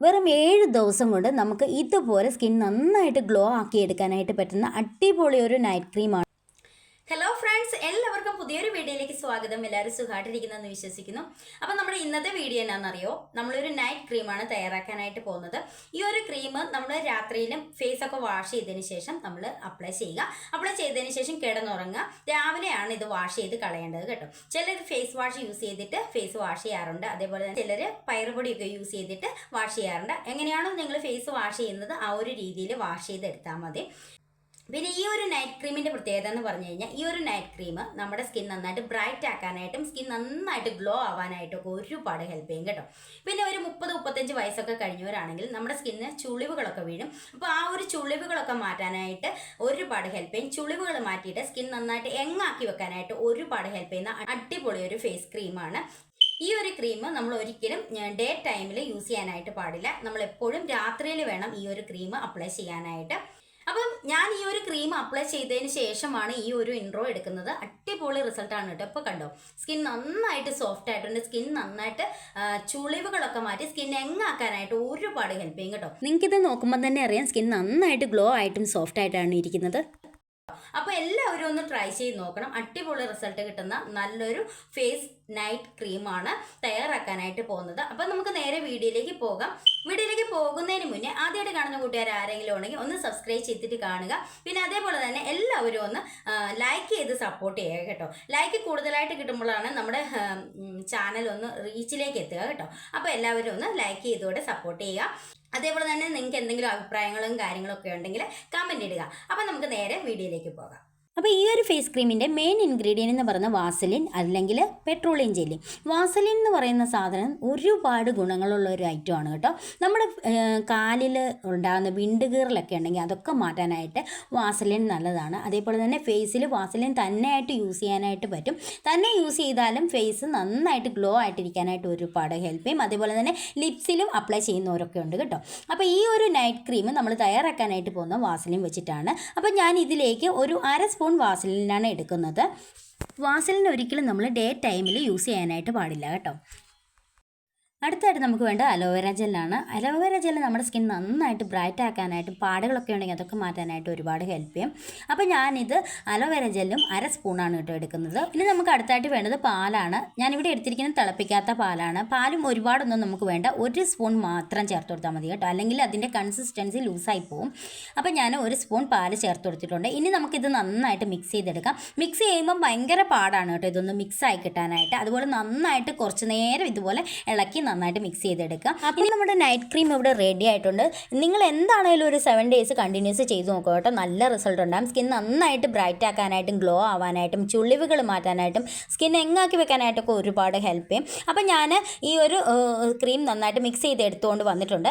വെറും ഏഴ് ദിവസം കൊണ്ട് നമുക്ക് ഇതുപോലെ സ്കിൻ നന്നായിട്ട് ഗ്ലോ ആക്കി എടുക്കാനായിട്ട് പറ്റുന്ന അടിപൊളി ഒരു നൈറ്റ് ക്രീമാണ് ഹലോ ഫ്രണ്ട്സ് എല്ലാവർക്കും പുതിയൊരു വീഡിയോയിലേക്ക് സ്വാഗതം. എല്ലാവരും സുഖമായിട്ടിരിക്കുന്നതെന്ന് വിശ്വസിക്കുന്നു. അപ്പം നമ്മുടെ ഇന്നത്തെ വീഡിയോ എന്നാണെന്നറിയോ? നമ്മളൊരു നൈറ്റ് ക്രീമാണ് തയ്യാറാക്കാനായിട്ട് പോകുന്നത്. ഈ ഒരു ക്രീം നമ്മൾ രാത്രിയിലും ഫേസ് ഒക്കെ വാഷ് ചെയ്തതിന് ശേഷം നമ്മൾ അപ്ലൈ ചെയ്യുക. അപ്ലൈ ചെയ്തതിന് ശേഷം കിടന്നുറങ്ങുക. രാവിലെയാണ് ഇത് വാഷ് ചെയ്ത് കളയേണ്ടത് കേട്ടോ. ചിലർ ഫേസ് വാഷ് യൂസ് ചെയ്തിട്ട് ഫേസ് വാഷ് ചെയ്യാറുണ്ട്. അതേപോലെ തന്നെ ചിലർ പയറുപൊടിയൊക്കെ യൂസ് ചെയ്തിട്ട് വാഷ് ചെയ്യാറുണ്ട്. എങ്ങനെയാണോ നിങ്ങൾ ഫേസ് വാഷ് ചെയ്യുന്നത് ആ ഒരു രീതിയിൽ വാഷ് ചെയ്തെടുത്താൽ മതി. പിന്നെ ഈ ഒരു നൈറ്റ് ക്രീമിന്റെ പ്രത്യേകത എന്ന് പറഞ്ഞു കഴിഞ്ഞാൽ ഈ ഒരു നൈറ്റ് ക്രീം നമ്മുടെ സ്കിൻ നന്നായിട്ട് ബ്രൈറ്റ് ആക്കാനായിട്ടും സ്കിൻ നന്നായിട്ട് ഗ്ലോ ആവാനായിട്ടും ഒക്കെ ഒരുപാട് ഹെൽപ്പ് ചെയ്യും കേട്ടോ. പിന്നെ ഒരു മുപ്പത് മുപ്പത്തഞ്ച് വയസ്സൊക്കെ കഴിഞ്ഞവരാണെങ്കിൽ നമ്മുടെ സ്കിന്നിന് ചുളിവുകളൊക്കെ വീഴും. അപ്പോൾ ആ ഒരു ചുളിവുകളൊക്കെ മാറ്റാനായിട്ട് ഒരുപാട് ഹെൽപ്പ് ചെയ്യും. ചുളിവുകൾ മാറ്റിയിട്ട് സ്കിൻ നന്നായിട്ട് എങ്ങാക്കി വെക്കാനായിട്ട് ഒരുപാട് ഹെൽപ്പ് ചെയ്യുന്ന അടിപൊളി ഒരു ഫേസ് ക്രീമാണ് ഈ ഒരു ക്രീം നമ്മൾ ഒരിക്കലും ഡേ ടൈമിൽ യൂസ് ചെയ്യാനായിട്ട് പാടില്ല. നമ്മൾ എപ്പോഴും രാത്രിയിൽ വേണം ഈ ഒരു ക്രീം അപ്ലൈ ചെയ്യാനായിട്ട്. അപ്പം ഞാൻ ഈ ഒരു ക്രീം അപ്ലൈ ചെയ്തതിന് ശേഷമാണ് ഈ ഒരു ഇൻട്രോ എടുക്കുന്നത്. അടിപൊളി റിസൾട്ടാണ് കേട്ടോ. ഇപ്പോൾ കണ്ടോ? സ്കിൻ നന്നായിട്ട് സോഫ്റ്റ് ആയിട്ടുണ്ട്. സ്കിൻ നന്നായിട്ട് ചുളിവുകളൊക്കെ മാറ്റി സ്കിൻ എങ്ങാക്കാനായിട്ട് ഒരുപാട് ഹെൽപ്പ് ചെയ്യും കേട്ടോ. നിങ്ങൾക്കിത് നോക്കുമ്പോൾ തന്നെ അറിയാം സ്കിൻ നന്നായിട്ട് ഗ്ലോ ആയിട്ടും സോഫ്റ്റ് ആയിട്ടാണ് ഇരിക്കുന്നത്. അപ്പോൾ എല്ലാവരും ഒന്ന് ട്രൈ ചെയ്ത് നോക്കണം. അടിപൊളി റിസൾട്ട് കിട്ടുന്ന നല്ലൊരു ഫേസ് നൈറ്റ് ക്രീമാണ് തയ്യാറാക്കാനായിട്ട് പോകുന്നത്. അപ്പം നമുക്ക് നേരെ വീഡിയോയിലേക്ക് പോകാം. വീഡിയോയിലേക്ക് പോകുന്നതിന് മുന്നേ ആദ്യമായിട്ട് കാണുന്ന കൂട്ടുകാർ ആരെങ്കിലും ഉണ്ടെങ്കിൽ ഒന്ന് സബ്സ്ക്രൈബ് ചെയ്തിട്ട് കാണുക. പിന്നെ അതേപോലെ തന്നെ എല്ലാവരും ഒന്ന് ലൈക്ക് ചെയ്ത് സപ്പോർട്ട് ചെയ്യുക കേട്ടോ. ലൈക്ക് കൂടുതലായിട്ട് കിട്ടുമ്പോഴാണ് നമ്മുടെ ചാനൽ ഒന്ന് റീച്ചിലേക്ക് എത്തുക കേട്ടോ. അപ്പോൾ എല്ലാവരും ഒന്ന് ലൈക്ക് ചെയ്തുകൊണ്ട് സപ്പോർട്ട് ചെയ്യുക. അതേപോലെ തന്നെ നിങ്ങൾക്ക് എന്തെങ്കിലും അഭിപ്രായങ്ങളും കാര്യങ്ങളും ഒക്കെ ഉണ്ടെങ്കിൽ കമന്റ് ഇടുക. അപ്പം നമുക്ക് നേരെ വീഡിയോയിലേക്ക് പോകാം. അപ്പോൾ ഈ ഒരു ഫേസ് ക്രീമിന്റെ മെയിൻ ഇൻഗ്രീഡിയന്റ് എന്ന് പറയുന്നത് വാസലിൻ അല്ലെങ്കിൽ പെട്രോളിയം ജെല്ലി വാസലിൻ എന്ന് പറയുന്ന സാധനം ഒരുപാട് ഗുണങ്ങളുള്ള ഒരു ഐറ്റം ആണ് കേട്ടോ. നമ്മുടെ കാലിൽ ഉണ്ടാകുന്ന വിണ്ടുകീറലൊക്കെ ഉണ്ടെങ്കിൽ അതൊക്കെ മാറ്റാനായിട്ട് വാസലിൻ നല്ലതാണ്. അതേപോലെ തന്നെ ഫേസിൽ വാസലിൻ തന്നെയായിട്ട് യൂസ് ചെയ്യാനായിട്ട് പറ്റും. തന്നെ യൂസ് ചെയ്താലും ഫേസ് നന്നായിട്ട് ഗ്ലോ ആയിട്ടിരിക്കാനായിട്ട് ഒരുപാട് ഹെൽപ്പ് ചെയ്യും. അതേപോലെ തന്നെ ലിപ്സിലും അപ്ലൈ ചെയ്യുന്നവരൊക്കെ ഉണ്ട് കേട്ടോ. അപ്പോൾ ഈ ഒരു നൈറ്റ് ക്രീം നമ്മൾ തയ്യാറാക്കാനായിട്ട് പോകുന്ന വാസലിൻ വെച്ചിട്ടാണ്. അപ്പോൾ ഞാൻ ഇതിലേക്ക് ഒരു അര സ്പൂൺ വാസലിനാണ് എടുക്കുന്നത്. വാസലിന് ഒരിക്കലും നമ്മൾ ഡേ ടൈമിൽ യൂസ് ചെയ്യാനായിട്ട് പാടില്ല കേട്ടോ. അടുത്തായിട്ട് നമുക്ക് വേണ്ട അലോവേര ജെല്ലാണ്. അലോവേര ജെല്ല് നമ്മുടെ സ്കിൻ നന്നായിട്ട് ബ്രൈറ്റ് ആക്കാനായിട്ടും പാടുകളൊക്കെ ഉണ്ടെങ്കിൽ അതൊക്കെ മാറ്റാനായിട്ട് ഒരുപാട് ഹെൽപ്പ് ചെയ്യും. അപ്പോൾ ഞാനിത് അലോവേര ജെല്ലും അര സ്പൂണാണ് കേട്ടോ എടുക്കുന്നത്. ഇനി നമുക്ക് അടുത്തായിട്ട് വേണ്ടത് പാലാണ്. ഞാനിവിടെ എടുത്തിരിക്കുന്നത് തിളപ്പിക്കാത്ത പാലാണ്. പാലും ഒരുപാടൊന്നും നമുക്ക് വേണ്ട. ഒരു സ്പൂൺ മാത്രം ചേർത്ത് കൊടുത്താൽ മതി കേട്ടോ. അല്ലെങ്കിൽ അതിന്റെ കൺസിസ്റ്റൻസി ലൂസായി പോകും അപ്പോൾ ഞാൻ ഒരു സ്പൂൺ പാൽ ചേർത്ത് കൊടുത്തിട്ടുണ്ട്. ഇനി നമുക്കിത് നന്നായിട്ട് മിക്സ് ചെയ്തെടുക്കാം. മിക്സ് ചെയ്യുമ്പോൾ ഭയങ്കര പാടാണ് കേട്ടോ ഇതൊന്ന് മിക്സ് ആയി കിട്ടാനായിട്ട്. അതുപോലെ നന്നായിട്ട് കുറച്ച് നേരം ഇതുപോലെ ഇളക്കി നന്നായിട്ട് മിക്സ് ചെയ്തെടുക്കുക. അപ്പോൾ നമ്മുടെ നൈറ്റ് ക്രീം ഇവിടെ റെഡി ആയിട്ടുണ്ട്. നിങ്ങൾ എന്താണേലും ഒരു സെവൻ ഡേയ്സ് കണ്ടിന്യൂസ് ചെയ്ത് നോക്കുക കേട്ടോ. നല്ല റിസൾട്ട് ഉണ്ടാകും സ്കിൻ നന്നായിട്ട് ബ്രൈറ്റ് ആക്കാനായിട്ടും ഗ്ലോ ആവാനായിട്ടും ചുളിവുകൾ മാറ്റാനായിട്ടും സ്കിൻ എങ്ങാക്കി വെക്കാനായിട്ടൊക്കെ ഒരുപാട് ഹെൽപ്പ് ചെയ്യും. അപ്പം ഞാൻ ഈ ഒരു ക്രീം നന്നായിട്ട് മിക്സ് ചെയ്ത് എടുത്തുകൊണ്ട് വന്നിട്ടുണ്ട്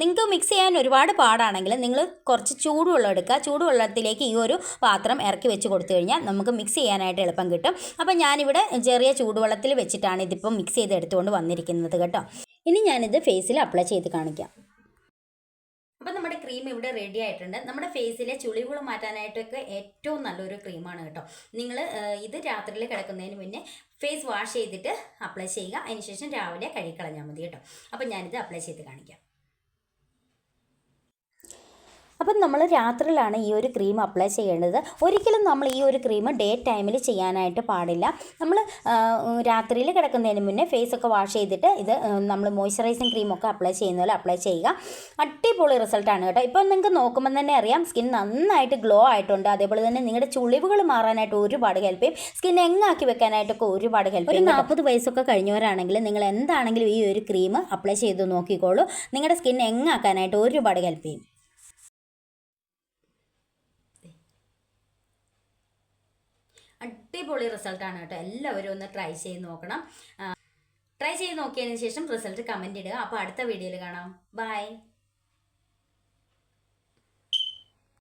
നിങ്ങൾക്ക് മിക്സ് ചെയ്യാൻ ഒരുപാട് പാടാണെങ്കിൽ നിങ്ങൾ കുറച്ച് ചൂടുവെള്ളം എടുക്കുക. ചൂടുവെള്ളത്തിലേക്ക് ഈ ഒരു പാത്രം ഇറക്കി വെച്ച് കൊടുത്തു കഴിഞ്ഞാൽ നമുക്ക് മിക്സ് ചെയ്യാനായിട്ട് എളുപ്പം കിട്ടും. അപ്പം ഞാനിവിടെ ചെറിയ ചൂടുവെള്ളത്തിൽ വെച്ചിട്ടാണ് ഇതിപ്പോൾ മിക്സ് ചെയ്ത് എടുത്തുകൊണ്ട് വന്നിരിക്കുന്നത്. കേട്ടോ. ഇനി ഞാനിത് ഫേസിൽ അപ്ലൈ ചെയ്ത് കാണിക്കാം. അപ്പം നമ്മുടെ ക്രീം ഇവിടെ റെഡി ആയിട്ടുണ്ട്. നമ്മുടെ ഫേസിലെ ചുളിവുകൾ മാറ്റാനായിട്ടൊക്കെ ഏറ്റവും നല്ലൊരു ക്രീമാണ് കേട്ടോ. നിങ്ങൾ ഇത് രാത്രിയിൽ കിടക്കുന്നതിന് മുന്നേ ഫേസ് വാഷ് ചെയ്തിട്ട് അപ്ലൈ ചെയ്യുക. അതിനുശേഷം രാവിലെ കഴുകിക്കളഞ്ഞാൽ മതി കേട്ടോ. അപ്പം ഞാനിത് അപ്ലൈ ചെയ്ത് കാണിക്കാം. അപ്പം നമ്മൾ രാത്രിയിലാണ് ഈ ഒരു ക്രീം അപ്ലൈ ചെയ്യേണ്ടത്. ഒരിക്കലും നമ്മൾ ഈ ഒരു ക്രീം ഡേ ടൈമിൽ ചെയ്യാനായിട്ട് പാടില്ല. നമ്മൾ രാത്രിയിൽ കിടക്കുന്നതിന് മുന്നേ ഫേസ് ഒക്കെ വാഷ് ചെയ്തിട്ട് ഇത് നമ്മൾ മോയ്സ്ചറൈസിങ് ക്രീമൊക്കെ അപ്ലൈ ചെയ്യുന്ന പോലെ അപ്ലൈ ചെയ്യുക. അടിപൊളി റിസൾട്ടാണ് കേട്ടോ. ഇപ്പോൾ നിങ്ങൾക്ക് നോക്കുമ്പോൾ തന്നെ അറിയാം സ്കിൻ നന്നായിട്ട് ഗ്ലോ ആയിട്ടുണ്ട്. അതേപോലെ തന്നെ നിങ്ങളുടെ ചുളിവുകൾ മാറാനായിട്ട് ഒരുപാട് ഹെൽപ്പ് ചെയ്യും. സ്കിൻ എങ്ങാക്കി വെക്കാനായിട്ടൊക്കെ ഒരുപാട് ഹെൽപ്പ് ചെയ്യും ഒരു നാൽപ്പത് വയസ്സൊക്കെ കഴിഞ്ഞവരാണെങ്കിൽ നിങ്ങൾ എന്താണെങ്കിലും ഈ ഒരു ക്രീം അപ്ലൈ ചെയ്ത് നോക്കിക്കോളൂ. നിങ്ങളുടെ സ്കിൻ എങ്ങാക്കാനായിട്ട് ഒരുപാട് ഹെൽപ്പ് ചെയ്യും. അടിപൊളി റിസൾട്ടാണ് കേട്ടോ. എല്ലാവരും ഒന്ന് ട്രൈ ചെയ്ത് നോക്കണം. ട്രൈ ചെയ്ത് നോക്കിയതിന് ശേഷം റിസൾട്ട് കമന്റ് ഇടുക. അപ്പോൾ അടുത്ത വീഡിയോയിൽ കാണാം. ബൈ